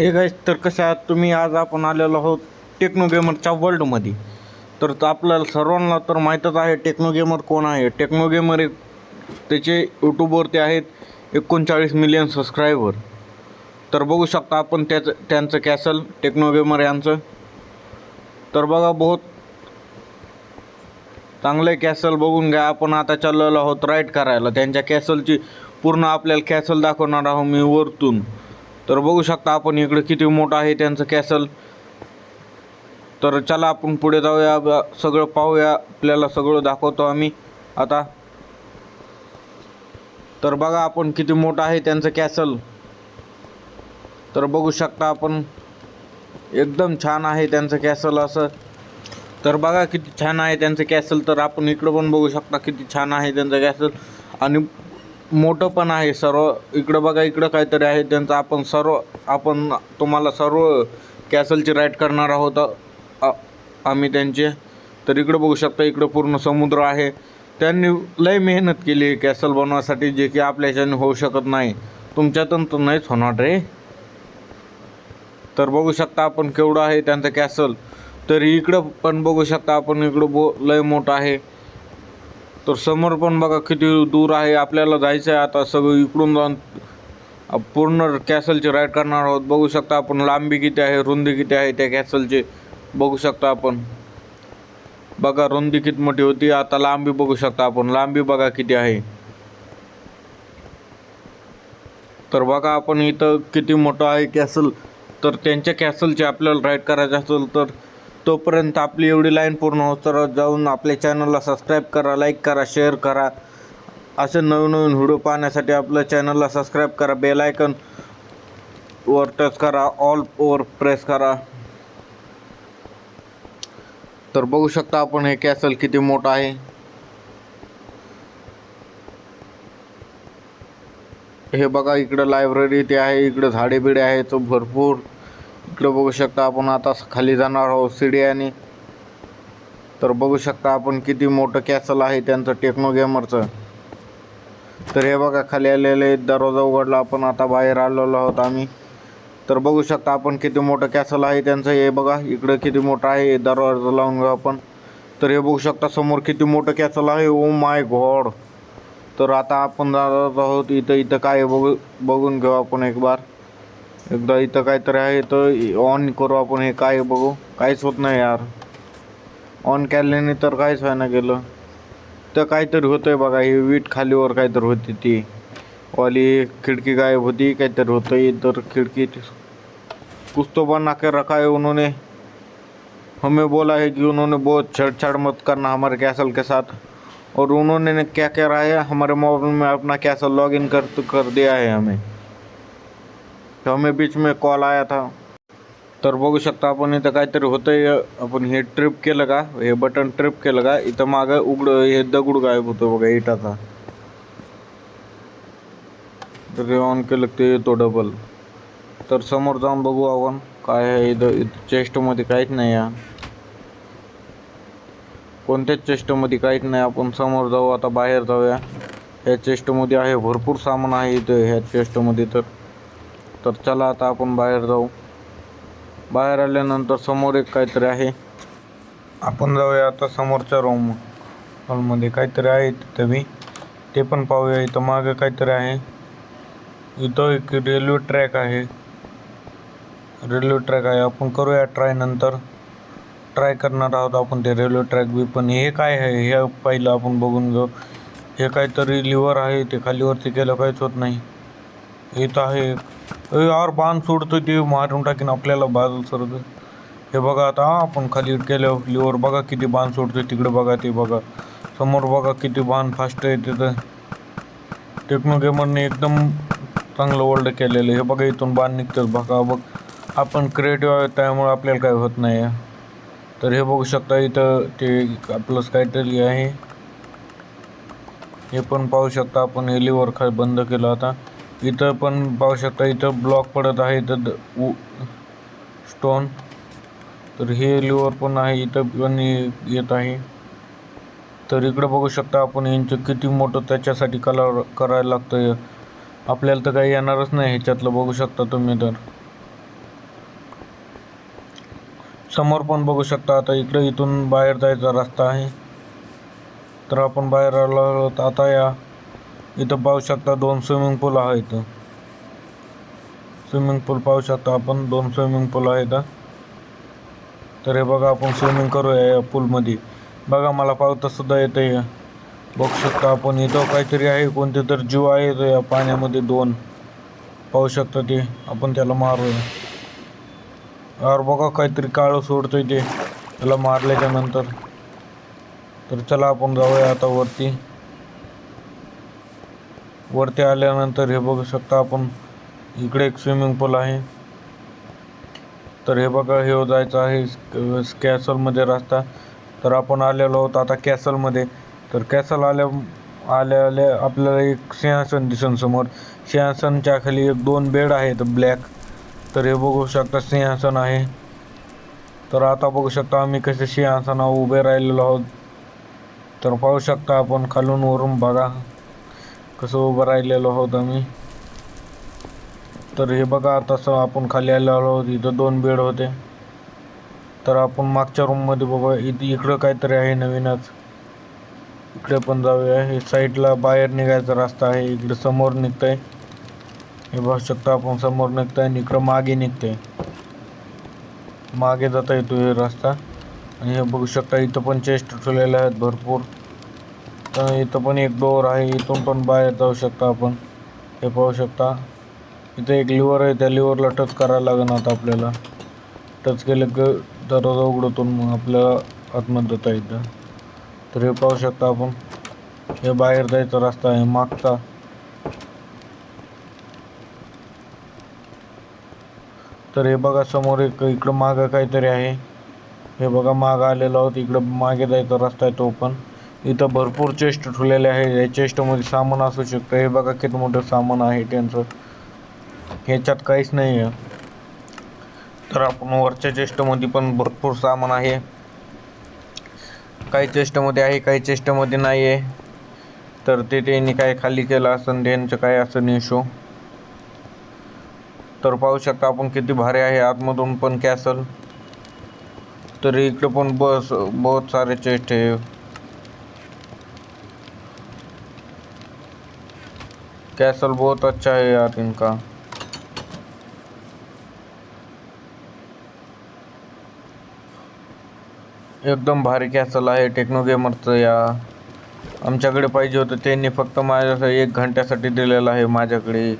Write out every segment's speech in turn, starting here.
Hey guys तर कसं आहात तुम्ही? आज आपण आलेलो आहोत टेक्नो गेमरच्या वर्ल्डमध्ये तर आपल्याला सर्वांना तर माहीतच आहे टेक्नो गेमर कोण आहे? टेक्नो गेमर एक त्याचे यूट्यूबवरती आहेत एकोणचाळीस मिलियन सबस्क्रायबर तर बघू शकता आपण त्याचं त्यांचं कॅसल टेक्नो गेमर यांचं. तर बघा बहुत चांगले कॅसल बघून घ्या. आपण आता चाललेलो आहोत राईड करायला. त्यांच्या कॅसलची पूर्ण आपल्याला कॅसल दाखवणार आहोत मी वरतून. तर बघू शकता आपण इकडे किती मोठं आहे त्यांचं कॅसल तर चला आपण पुढे जाऊया सगळं पाहूया आपल्याला सगळं दाखवतो आम्ही आता. तर बघा आपण किती मोठं आहे त्यांचं कॅसल तर बघू शकता आपण एकदम छान आहे त्यांचं कॅसल असं. तर बघा किती छान आहे त्यांचं कॅसल तर आपण इकडं पण बघू शकता किती छान आहे त्यांचं कॅसल आणि मोठं पण आहे सर्व. इकडं बघा इकडं काहीतरी आहे त्यांचं. आपण सर्व आपण तुम्हाला सर्व कॅसलची राईड करणार आहोत. आम्ही त्यांचे. तर इकडं बघू शकता इकडं पूर्ण समुद्र आहे. त्यांनी लय मेहनत केली आहे कॅसल बनवायसाठी जे की आपल्याच्याने होऊ शकत नाही. तुमच्यातून तर नाहीच होणार रे. तर बघू शकता आपण केवढं आहे त्यांचं कॅसल. तर इकडं पण बघू शकता आपण इकडं बो लय मोठं आहे. तर समोर पण बघा किती दूर आहे आपल्याला जायचं आहे आता सगळं इकडून जाऊन. पूर्ण कॅसलची राईड करणार आहोत. बघू शकता आपण लांबी किती आहे रुंदी किती आहे त्या कॅसलची. बघू शकता आपण. बघा रुंदी किती मोठी होती आता लांबी बघू शकता आपण. लांबी बघा किती आहे. तर बघा आपण इथं किती मोठं आहे कॅसल. तर त्यांच्या कॅसलची आपल्याला राईड करायचं असेल तर तोपर्यंत आपली एवढी लाईन पूर्ण होत जाऊन आपल्या चॅनलला सबस्क्राईब करा लाईक करा शेअर करा. असे नवीन नवीन व्हिडिओ पाहण्यासाठी आपल्या चॅनलला सबस्क्राईब करा बेल आयकन वर टच करा ऑल वर प्रेस करा. तर बघू शकता आपण हे कॅसल किती मोठं आहे. हे बघा इकडं लायब्ररी ते आहे इकडं झाडे बिडे आहेत भरपूर. इकडं बघू शकता आपण आता खाली जाणार आहोत सीडीयाने तर बघू शकता आपण किती मोठं कॅसल आहे त्यांचं टेक्नो गेमरचं तर हे बघा खाली आलेले दरवाजा उघडला आपण आता बाहेर आलेलो आहोत आम्ही. तर बघू शकता आपण किती मोठं कॅसल आहे त्यांचं हे बघा इकडं किती मोठं आहे दरवाजा लावून घेऊ आपण. तर हे बघू शकता समोर किती मोठं कॅसल आहे ओ माय गॉड तर आता आपण जाणार आहोत इथं इथं काय बघू बघून घेऊ आपण एक बार. एकदा इथं काहीतरी आहे तर ऑन करू हे काय आहे बघू. काहीच होत नाही यार. ऑन केल्याने तर काहीच व्हायला गेलं. तर काहीतरी होतंय बघा, ही वीट खालीवर काहीतरी होती ती. वाली खिड़की गायब होती, काहीतरी होतं इधर खिड़की. कुछ तो बना के रखा है उन्होंने. हमें बोला है कि उन्होंने बहुत छेड़छाड़ मत करना हमारे कैसल के साथ. और उन्होंने क्या कह रहा है, हमारे मोबाइल में अपना कैसल लॉग इन कर कर दिया है हमें. तो हमें बीच में कॉल आया था। तर बघू शकता आपण इथं काहीतरी होतंय आपण हे ट्रिप केलं का हे बटन ट्रिप केलं का इथं मागं उघडं हे दगड गायब होतं बघा इटाचा तर हे ऑन केलं ते येतो डबल। तर समोर जाऊन बघू आपण काय आहे इथं इथं चेस्टमध्ये काहीच नाही या कोणत्याच चेस्टमध्ये काहीच नाही आपण समोर जाऊ आता बाहेर जाऊया ह्या चेस्टमध्ये आहे भरपूर सामान आहे इथं ह्या चेस्टमध्ये तर तर चला आता आपण बाहेर जाऊ. बाहेर आल्यानंतर समोर एक काहीतरी आहे. आपण जाऊया आता समोरच्या रूम हॉलमध्ये काहीतरी आहे तिथं मी ते पण पाहूया. इथं मागं काहीतरी आहे. इथं एक रेल्वे ट्रॅक आहे. रेल्वे ट्रॅक आहे. आपण करूया ट्राय नंतर. ट्राय करणार आहोत आपण ते रेल्वे ट्रॅक बी. पण हे काय आहे? हे पहिलं आपण बघून घेऊ हे काहीतरी लिव्हर आहे. ते खालीवरती केलं काहीच होत नाही. इथं आहे यार बाण सोडतो ते मारून टाकीन आपल्याला बाजू सरत हे बघा आता आपण खाली केलं लिवर बघा किती बाण सोडतोय तिकडे बघा ते बघा. समोर बघा किती बाण फास्ट आहे तिथं. टेक्नो गेमरने एकदम चांगलं वर्ल्ड केलेलं आहे. हे बघा इथून बाण निघतात. बघा बघ. आपण क्रिएटिव्ह आहे त्यामुळे आपल्याला काय होत नाही आहे. तर हे बघू शकता इथं ते आपलंच काहीतरी आहे. हे पण पाहू शकता आपण हे लिव्हर खा बंद केलं आता. इथं पण पाहू शकता इथं ब्लॉक पडत आहे इथं द- उ- स्टोन तर हे लिवर पण आहे इथं पण येत आहे. तर इकडं बघू शकता आपण यांचं किती मोठं त्याच्यासाठी कलर करायला लागतं आपल्याला तर काही येणारच नाही ह्याच्यातलं बघू शकता तुम्ही तर. समोर पण बघू शकता आता इकडं इथून बाहेर जायचा रस्ता आहे. तर आपण बाहेर आलो आता या. इथं पाहू शकता दोन स्विमिंग पूल आहेत स्विमिंग पूल पाहू शकता आपण दोन स्विमिंग पूल आहेत तर हे बघा आपण स्विमिंग करूया या पूलमध्ये बघा मला पावतासुद्धा येतं या बघू शकता आपण इथं काहीतरी आहे कोणते तर जीव आहे तो या पाण्यामध्ये दोन. पाहू शकता ते आपण त्याला मारूया. अर बघा काहीतरी काळं सोडतोय ते त्याला मारल्याच्या नंतर. तर चला आपण जाऊया आता वरती. वरती आल्यानंतर हे बघू शकता आपण इकडे एक स्विमिंग पूल आहे. तर हे बघा हे जायचं आहे कॅसलमध्ये रस्ता. तर आपण आलेलो आहोत आता कॅसलमध्ये. तर कॅसल आल्या आल्या आल्या आपल्याला एक सिंहासन दिसन समोर. सिंहासनच्या खाली एक दोन बेड आहेत ब्लॅक. तर हे बघू शकता सिंहासन आहे. तर आता बघू शकता आम्ही कसे सिंहासनावर उभे राहिलेलो आहोत. तर पाहू शकता आपण खालून वरून बघा. कसं उभं राहिलेलो आहोत आम्ही तर हे बघा तसं आपण खाली आलेलो आहोत इथं दोन बेड होते. तर आपण मागच्या रूममध्ये बघा इथं इकडं काहीतरी आहे नवीनच. इकडे पण जाऊया. हे साईडला बाहेर निघायचा रस्ता आहे. इकडे समोर निघतंय. हे बघू शकता आपण समोर निघतंय आणि इकडं मागे निघतंय. मागे जाता येतो हे रस्ता. आणि हे बघू शकता इथं पण चेस्ट ठेवलेले आहेत भरपूर. तर इथं पण एक डोअर आहे इथून पण बाहेर जाऊ शकता आपण. हे पाहू शकता. इथं एक लिव्हर आहे त्या लिव्हरला टच करायला लागेल आता आपल्याला. टच केलं की दरवाजा उघडतून मग आपल्याला आतमध्ये जाता येतं. तर हे पाहू शकता आपण. हे बाहेर जायचा रस्ता आहे मागचा. तर हे बघा समोर एक इकडं मागं काहीतरी आहे. हे बघा मागं आलेलो आहोत. इकडं मागे जायचा रस्ता आहे तो पण. इथं भरपूर चेस्ट ठेवलेले आहे. या चेस्टमध्ये सामान असू शकतं. हे बघा किती मोठं सामान आहे त्यांचं. ह्याच्यात काहीच नाही आहे. तर आपण वरच्या चेस्टमध्ये पण भरपूर सामान आहे. काही चेस्टमध्ये आहे काही चेस्टमध्ये नाही आहे. तर ते त्यांनी काय खाली केलं असं त्यांचं काय असं इशू तर पाहू शकता आपण किती भारी आहे. आतमधून पण कॅसल तर इकडं पण बस बहुत सारे चेस्ट आहे. कैसल बहुत अच्छा है यार इनका। एकदम भारी कॅसल आहे टेक्नो गेमरचं या। आमच्याकडे पाहिजे होतं त्यांनी फक्त माझ्या एक घंट्यासाठी दिलेलं आहे माझ्याकडे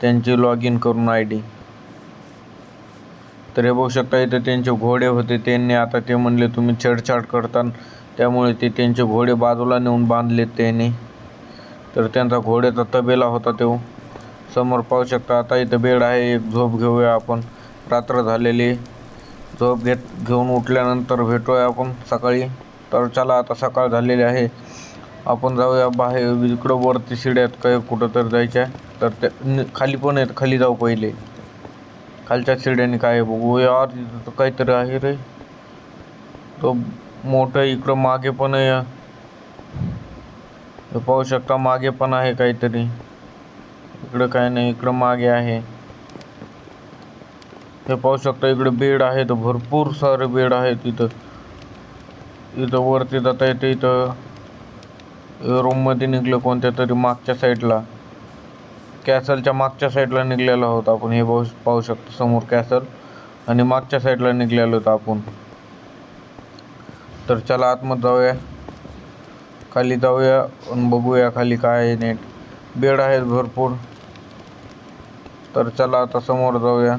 त्यांची लॉग इन करून आय डी तर हे बघू शकता इथे त्यांचे घोडे होते त्यांनी आता ते म्हणले तुम्ही छेडछाड करता त्यामुळे ते त्यांचे घोडे बाजूला नेऊन बांधलेत त्यांनी. तर त्यांचा घोड्याचा तबेला होता तो. समोर पाहू शकता आता इथं बेड आहे एक झोप घेऊया आपण. रात्र झालेली. झोप घेत घेऊन उठल्यानंतर भेटूया आपण सकाळी. तर चला आता सकाळ झालेली आहे. आपण जाऊया बाहेर इकडं वरती शिड्यात काय कुठं तर जायच्या. तर त्या खाली पण आहेत खाली जाऊ पहिले. खालच्या शिड्याने काय बघू. यार काहीतरी आहे रे. तो मोठं इकडं मागे पण आहे. पाहू शकता मागे पण आहे काहीतरी. इकडं काय नाही इकडं मागे आहे. हे पाहू शकता इकडे बेड आहेत भरपूर सारे बेड आहेत इथं. इथं वरती जाता येते इथं. रूममध्ये निघलं कोणत्या तरी मागच्या साईडला कॅसलच्या मागच्या साईडला निघलेलो आहोत आपण. हे पाहू पाहू शकतो समोर कॅसल आणि मागच्या साईडला निघलेलो आहोत आपण. तर चला आतमध्ये जाऊया. खाली जाऊया आणि बघूया खाली काय आहे नेट. बेड आहेत भरपूर. तर चला आता समोर जाऊया.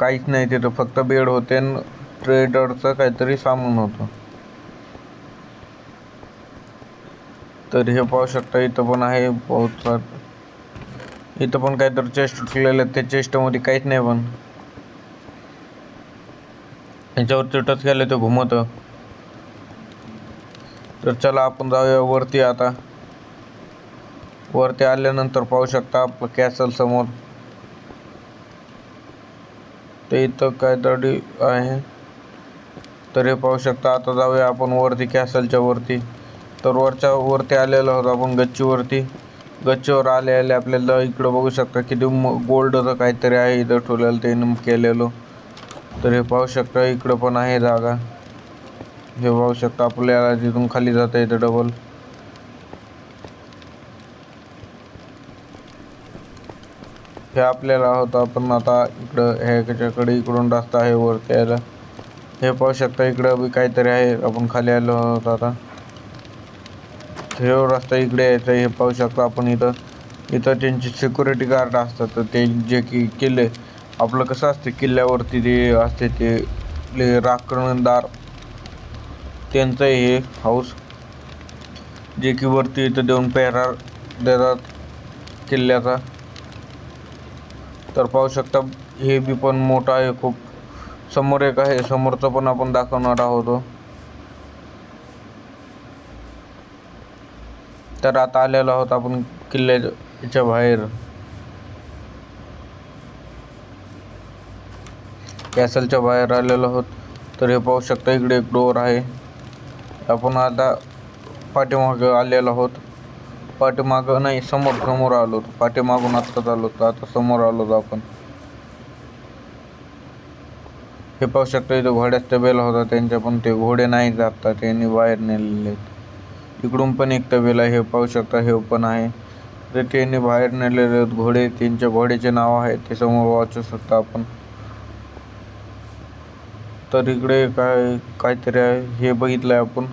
काहीच नाही तिथं फक्त बेड होते आणि ट्रेडरचं काहीतरी सामान होतं. तर हे पाहू शकता इथं पण आहे बहुत सार इथं पण काहीतरी चेस्ट ठेवलेलं आहे. त्या चेस्टमध्ये काहीच नाही पण. याच्यावरती टच केलं ते घुमतं. तर चला आपण जाऊया वरती आता. वरती आल्यानंतर पाहू शकता आपलं कॅसल समोर. ते इथं काहीतरी आहे. तर हे पाहू शकता आता जाऊया आपण वरती कॅसलच्या वरती. तर वरच्या वरती आलेलो आहोत आपण गच्चीवरती. गच्चीवर आले आले आपल्याला इकडं बघू शकता किती गोल्डचं काहीतरी आहे इथं ठेवलेलं ते केलेलं. तर हे पाहू शकता इकडं पण आहे जागा. हे पाहू शकता आपल्याला तिथून खाली जाता येतं डबल हे आपल्याला होतं आपण आता इकडं ह्याच्याकडे इकडून रस्ता आहे वरती यायला हे पाहू शकता इकडं बी काहीतरी आहे आपण खाली आलो आहोत आता. हे रस्ता इकडे यायचा हे पाहू शकता आपण इथं. इथं त्यांची सिक्युरिटी गार्ड असतात तर ते जे की किल्ले आपलं कसं असते किल्ल्यावरती ते असते ते आपले राखणदार त्यांचं हे हाऊस जे की वरती इथं देऊन पेहरा देतात किल्ल्याचा तर पाहू शकता हे बी पण मोठं आहे खूप. समोर एक आहे समोरचं पण आपण दाखवणार आहोत हो. तर आता आलेलो आहोत आपण किल्ल्याच्या बाहेर. कॅसलच्या बाहेर आलेलो आहोत. तर हे पाहू शकता इकडे एक डोअर आहे. आपण आता पाठीमागं आलेलो आहोत. पाठीमागं नाही समोर समोर आलो पाठीमागून आत्ताच आलो होतो आता समोर आलो होतो आपण. हे पाहू शकता इथं घोड्यात तबेला होता. त्यांच्या पण ते घोडे नाही जातात त्यांनी बाहेर नेलेले आहेत. इकडून पण एक तबेला आहे. हे पाहू शकता हे पण आहे. तर त्यांनी बाहेर नेलेले आहेत घोडे. त्यांच्या घोड्याचे नाव आहे. ते समोर वाचू शकता आपण. तर इकडे काय काहीतरी आहे. हे बघितलं आहे आपण.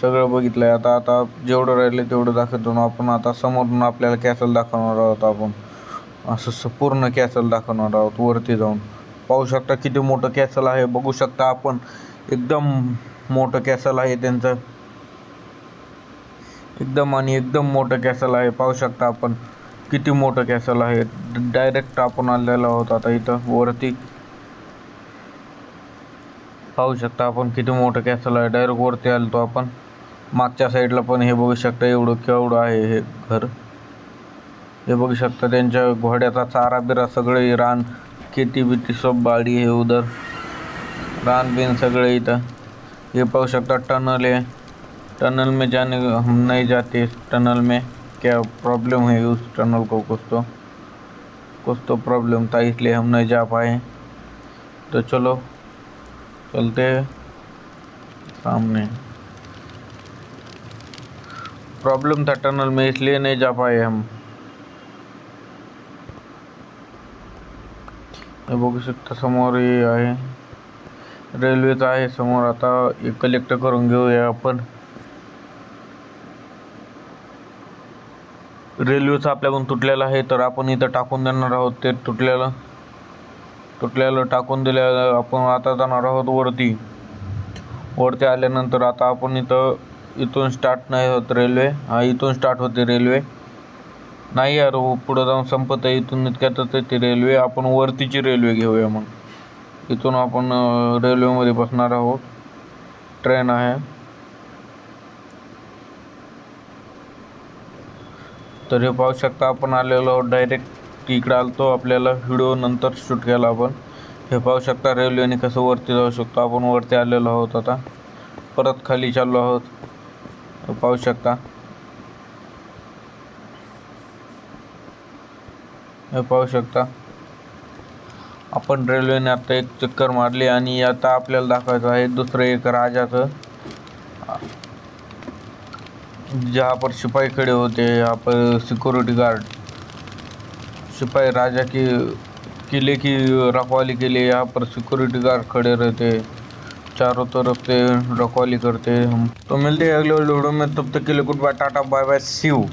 सगळं बघितलं आहे आता आता जेवढं राहिलं तेवढं दाखवतो. ना आपण आता समोरून आपल्याला कॅसल दाखवणार आहोत आपण. असं स- पूर्ण कॅसल दाखवणार आहोत वरती जाऊन. पाहू शकता किती मोठं कॅसल आहे. बघू शकता आपण. एकदम मोठं कॅसल आहे त्यांचं. एकदम आणि एकदम मोठं कॅसल आहे. पाहू शकता आपण. किती मोठं कॅसल आहे. डायरेक्ट आपण आलेलो आहोत आता इथं. वरती. पाहू शकता आपण किती मोठं कॅसल आहे. डायरेक्ट वरती तो आपण. मागच्या साईडला पण हे बघू शकता एवढं केवढं आहे हे घर. हे बघू शकता त्यांच्या घोड्याचा चारा बिरा सगळे रान खेती बिती सब बाडी हे उदर. रान बिन सगळे इथं. हे पाहू शकता टनल आहे. टनल में जाने हम नहीं जाते. इस टनल में क्या प्रॉब्लम है उस टनल को कुछ तो कुछ तो प्रॉब्लम था इसलिए हम नहीं जा पाए. तो चलो चलते सामने। प्रॉब्लम था टनल में इसलिए नहीं जा पाए हम। हे बघू शकता समोर हे आहे रेल्वेच आहे समोर आता कलेक्ट करून घेऊया आपण रेल्वेचा आपल्याकडून तुटलेला आहे तर आपण इथं टाकून देणार आहोत ते तुटलेलं. तुटलेलं टाकून दिलेलं आपण आता जाणार आहोत वरती. वरती आल्यानंतर आता आपण इथं इथून स्टार्ट नाही होत रेल्वे हा इथून स्टार्ट होते रेल्वे नाही यार पुढं जाऊन संपत आहे इथून इतक्यातच ती रेल्वे आपण वरतीची रेल्वे घेऊया मग. इथून आपण रेल्वेमध्ये बसणार आहोत. ट्रेन आहे. तर हे पाहू शकता आपण आलेलो आहोत डायरेक्ट इकडे आलतो आपल्याला व्हिडिओ नंतर शूट केला आपण. हे पाहू शकता रेल्वेने कसं वरती जाऊ शकतो. आपण वरती आलेलो आहोत आता. परत खाली चाललो आहोत. हे पाहू शकता. हे पाहू शकता. आपण रेल्वेने आता एक चक्कर मारली आणि आता आपल्याला दाखवायचं आहे दुसरं एक राजाचं. ज्या पर शिपाईकडे खड़े होते हैं सिक्युरिटी पर गार्ड सिपाही राजा के किले की रखवाली के लिए यहाँ पर सिक्योरिटी गार्ड खड़े रहते हैं चारों तरफ़ से रखवाली करते हैं हम। तो मिलते हैं अगले वीडियो में, तब तक के लिए good bye tata bye bye see you